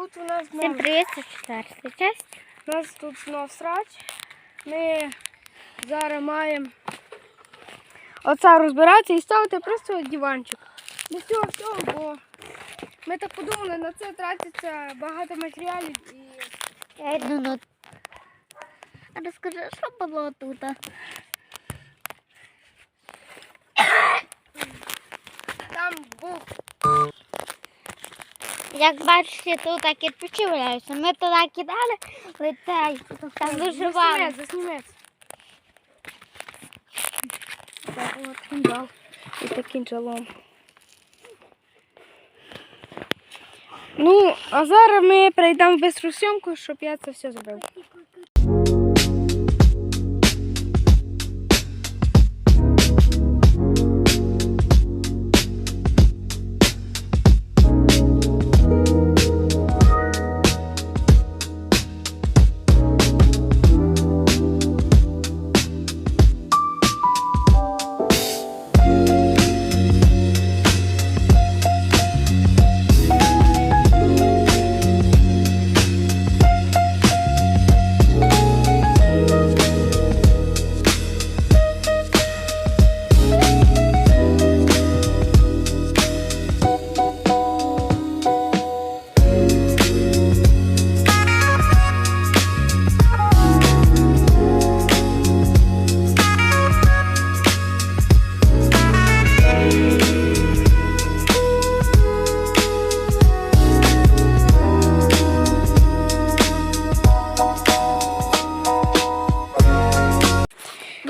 тут у нас Всім привіт, це четверта часть. у нас тут знов срач. Ми зараз маємо оце розбиратися і ставити просто диванчик. Без цього всього, бо ми так подумали, на це тратиться багато матеріалів і Я йду на... Розкажи, що було тут? там був Як бачите, тут так кирпичі валяються. Ми туди кидали, летають, Там виживали. Так, от кинжал. І так кинжалом. Ну, а зараз ми прийдемо в бистру сьомку, щоб я це все зробив.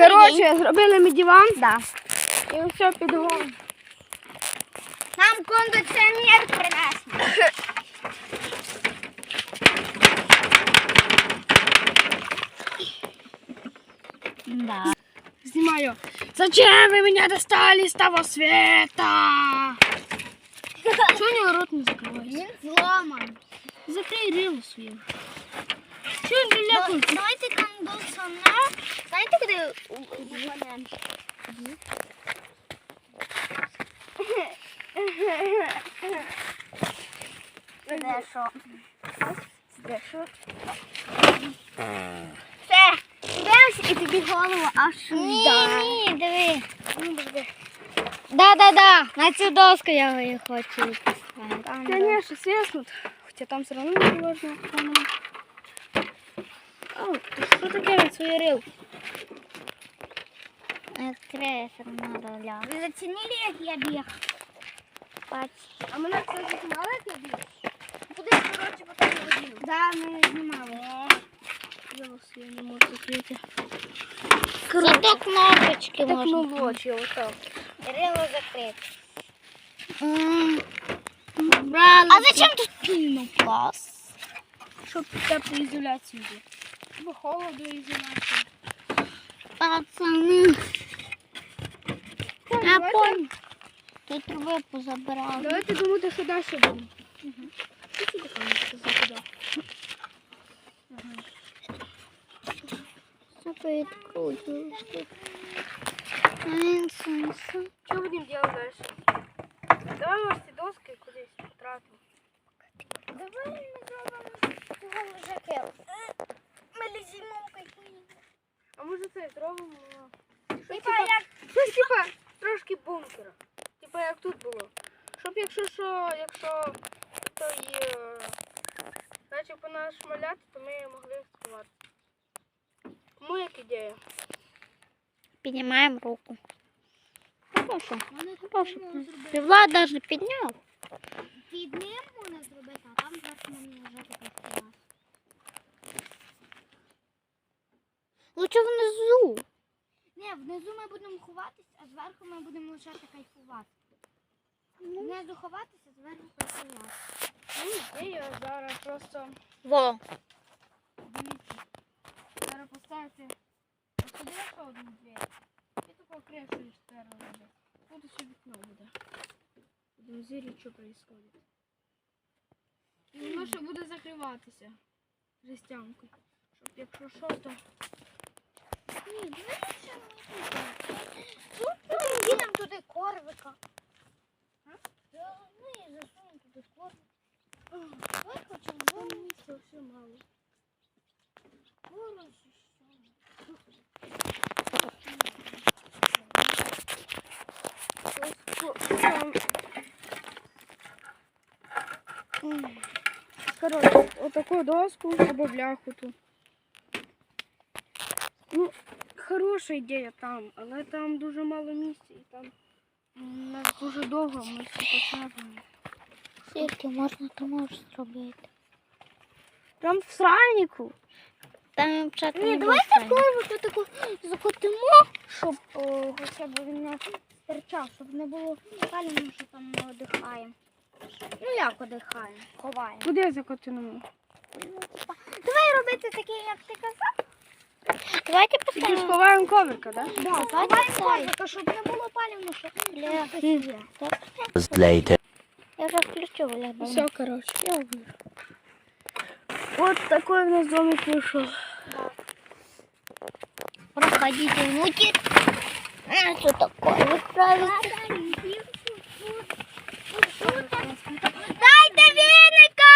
Добрий день. Коротше, зробили ми диван Да. і все підгон. Нам кондиціонер принесли. Да. Знімаю. Зачем ви мене достали з того света? Чого у нього рот не закривається? Він зламаний. Закрий рило своє. Чого він ляпнув? Давайте кондиціонер. Знаєте, куди упадемо? Де що? Де що? Все, дивись і тобі голову аж Ні, ні, диви. Да, да, да. На цю доску я її хочу поставити. Конечно, свиснут. Хотя там все равно не важно. Ау, що таке він своє рил? Кресер надо Ви зацінили, як я біг? Бач. А мене, кстати, знімали, як я біг? Куди, коротше, потім не. Да, ми знімали. Зараз я не можу закрити. Зато кнопочки Так, ну, можна. в очі, отак. Рило закрити. А зачем тут пінопласт? Щоб теплоізоляцію було. Бо холодоізоляція. Пацани. Я понял. Ти труби позабирали. Давайте думати, що далі буде. Угу. Все відкрутилось. Що будемо робити далі? Давай, може, ці доски кудись потратимо. Давай ми зробимо цього лежаки. Ми лізимо А може це зробимо? Щось Типа як Щось типа трошки бункера. Типа як тут було. Щоб якщо що, якщо той е, наче по нас шмаляти, то ми могли сховати. Кому як ідея? піднімаємо руку. Хорошо. Хорошо. Ти влад даже підняв. Під ним можна зробити, а там зверху мені вже така нас. Лучше внизу. Ні, внизу ми будемо ховатись, а зверху ми будемо лишати кайфувати. Внизу ховатися, зверху кайфувати. Ну, ідея зараз просто Во. дивіться. Зараз поставити. Ось сюди ще одну двері. І таку кресло сперу робити. Тут ще вікно буде. Будемо зірі, що відбувається. І воно ще буде закриватися жестянкою. Щоб якщо що, то ні, нам туди корвика. Ну і засунемо туди корвика. Викручимо, бо місця все мало. Короче, Короче, вот такую доску, або бляху тут. Хороша ідея там, але там дуже мало місця і там нас дуже довго ми все посадимо. Скільки можна, то можеш зробити. Прям в сальнику. Там почати Ні, давайте корбику таку закотимо, щоб о, хоча б він не стирчав, щоб не було палено, що там ми одихаємо. Ну як одихаємо? Ховаємо. Куди закотинемо? Ну, типа, Давай робити таке, як ти казав. Давайте поставим Тільки сховаємо коврика. Да? Да, давайте коврика, чтобы не было палівно, що для... Я вже включу, Оля. Все, короче, я умер. Вот такой у нас домик вышел. Да. Проходите внуки. А, что такое? Вы справитесь. Дай до веника!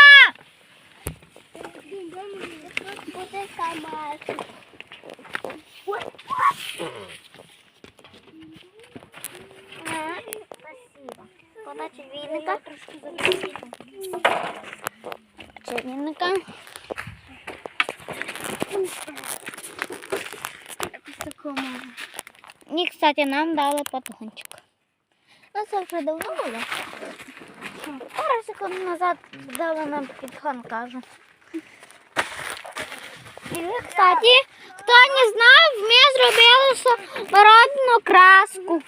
Спасибо. Подача віника. І, кстати, нам дали подгончик. Ну, це вже давно було. Пару секунд назад дали нам підгон, кажу. Кстати, хто не знав, ми зробили самородну краску.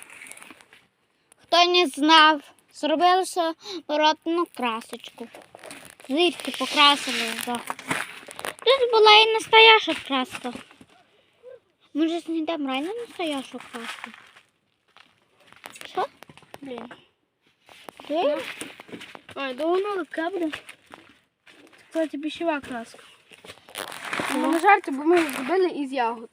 Хто не знав, зробили самородну красочку. Звідки покрасили. Да. Тут була і настояща краска. Може знайдемо реально настоящу краску? Що? Блін. Ти? Ой, да воно буде. Кстати, пищева краска. Його не жарти, бо ми зробили із ягод.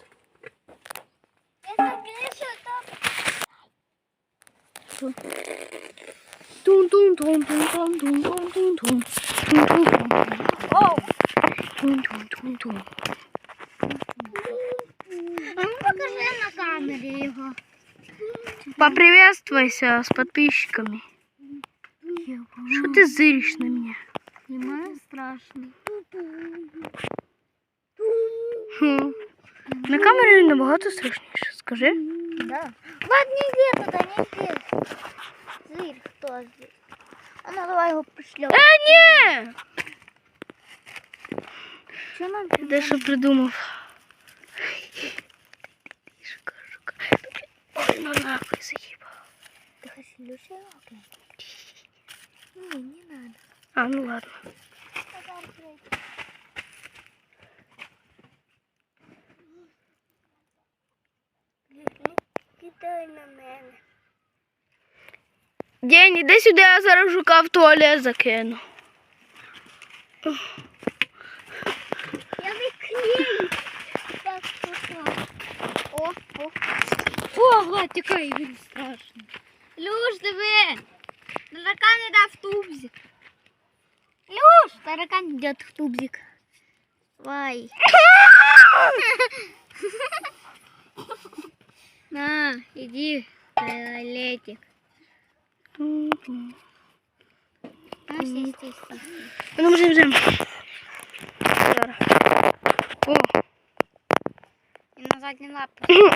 Покажи на камері його. Поприветствуйся с подписчиками. Что ты зыришь на меня? Снимаю страшно. На камері він набагато страшніше, скажи. Да. Ладно, не туди, не йди. Зир, хто зир? А ну давай його пришлем. Е, ні! Що нам Де що придумав? Шука, шука. Ой, ну нахуй заїбав. Ти хочеш Люші окей? Ні, не надо. А, ну ладно. День, іди сюди, я зараз жука в туалет закину. Я не клею. Так, пошла. О, о. О, Влад, тікай, він страшний. Люш, диви! Таракан іде в тубзик. Люш, таракан йде в тубзик. Давай. На, иди в туалетик. А, сі, сі, сі. Ну, вже, вже. Зараз. О, І на задні лапи.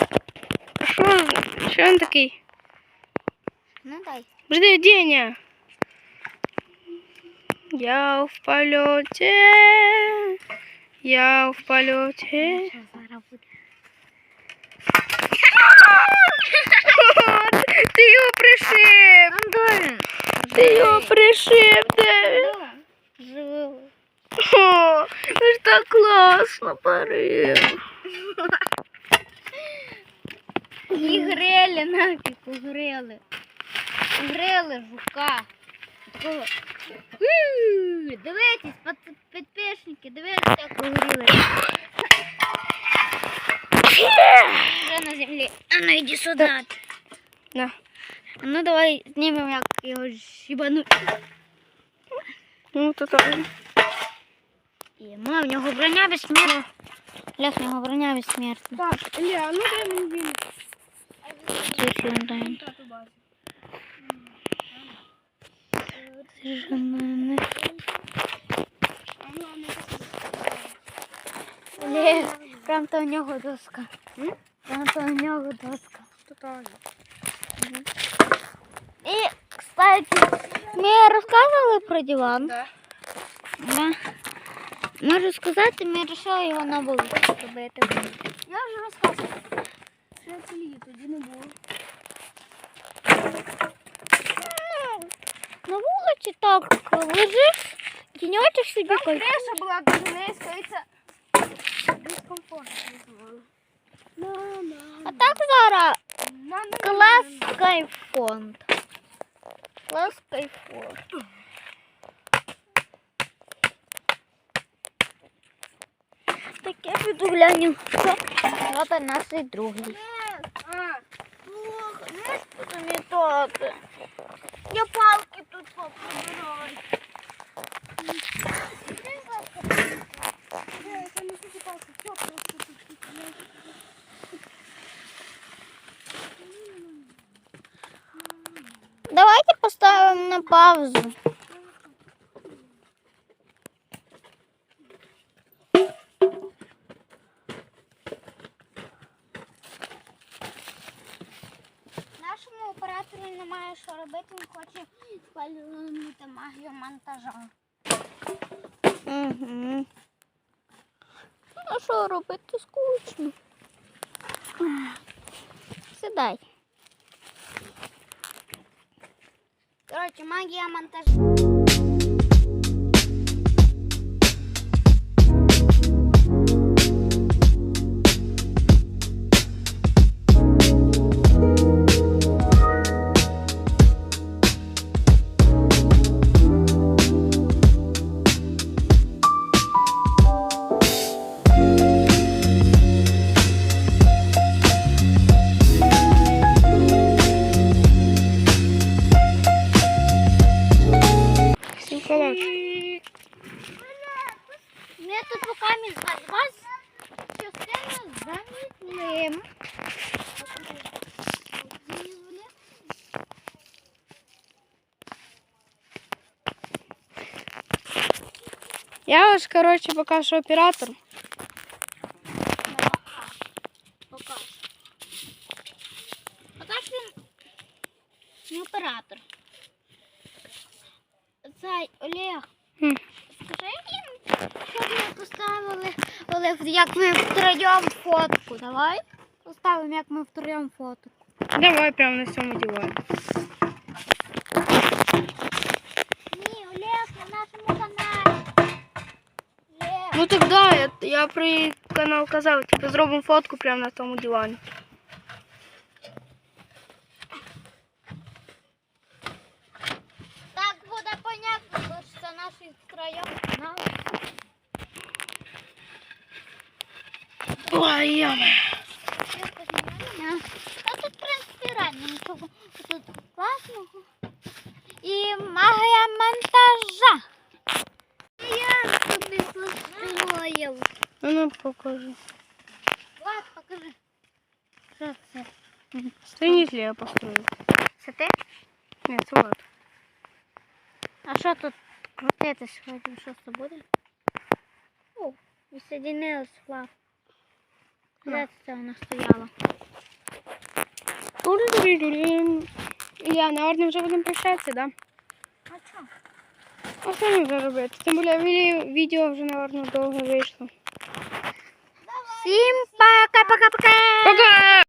що, що він такий? Ну дай. Жди, Деня. Я в полете. Я в полете. Що пришив. Андорин. Ти його пришив, Девід. Живий. О, ви ж так класно парив. І грели нафіг, грели. Грели жука. Такого. «Ууу, Дивитесь, під- підписники, дивіться, як погоріли. Вже на землі. А ну йди сюди. На. Ну давай снимем, як его їбану. Ну, то так. І ма, в нього броня безсмертна. Лях, у него броня безсмертна. Так, Ілля, а ну дай мені він. Тихо, дай. Ти ж мене. Лех, прям то у него доска. Прям то у него доска. Тут так. І, кстати, ми розказували про диван. Да. Да. Можу сказати, ми вирішили його на вулиці робити. Я вже розказував. Що я колії тоді не було. На вулиці так лежиш, тіньочок собі Там кайф. криша була дуже низька і це дискомфортно визвало. А так зараз На-на-на-на-на. клас кайфонд. Клас кайфонд. Таке підгляню. От наш другий. А, Ох, не замітати. Я палки тут поприбираю. де, це не засипався. Все, просто тут. Давайте поставимо на паузу. Нашому оператору немає що робити, він хоче спалювати магію монтажа. Угу. А що робити скучно? Сідай. Коротше, магія монтажу. Я ось, коротше, поки що оператор. Ж він не оператор. Цей Олег. Хм. Скажи їм, щоб ми поставили, Олег, як ми втроєм фотку. Давай поставимо, як ми втроєм фотку. Давай прямо на цьому дивані. Ні, Олег, на нашому каналі. Олег. Ну так да, я, я про канал казав, типу зробимо фотку прямо на тому дивані. Так буде понятно, бо ж це наш втроєм канал. Ой, яме. А тут, в принципі, реально нічого тут класного. І магія монтажа. Ну, ну покажи. Влад, покажи. Що це? Це не зле я построїв. Це ти? Ні, це Влад. А що тут крутити сьогодні? Що це буде? О, відсоединилась Влад. Де це вона стояла? Турурурурин. Ілля, наверное, вже будемо прощатися, да? А що? А що ми вже робити? Тим більше ві- відео вже, наверное, довго вийшло. Simpa! Kapag-kapag!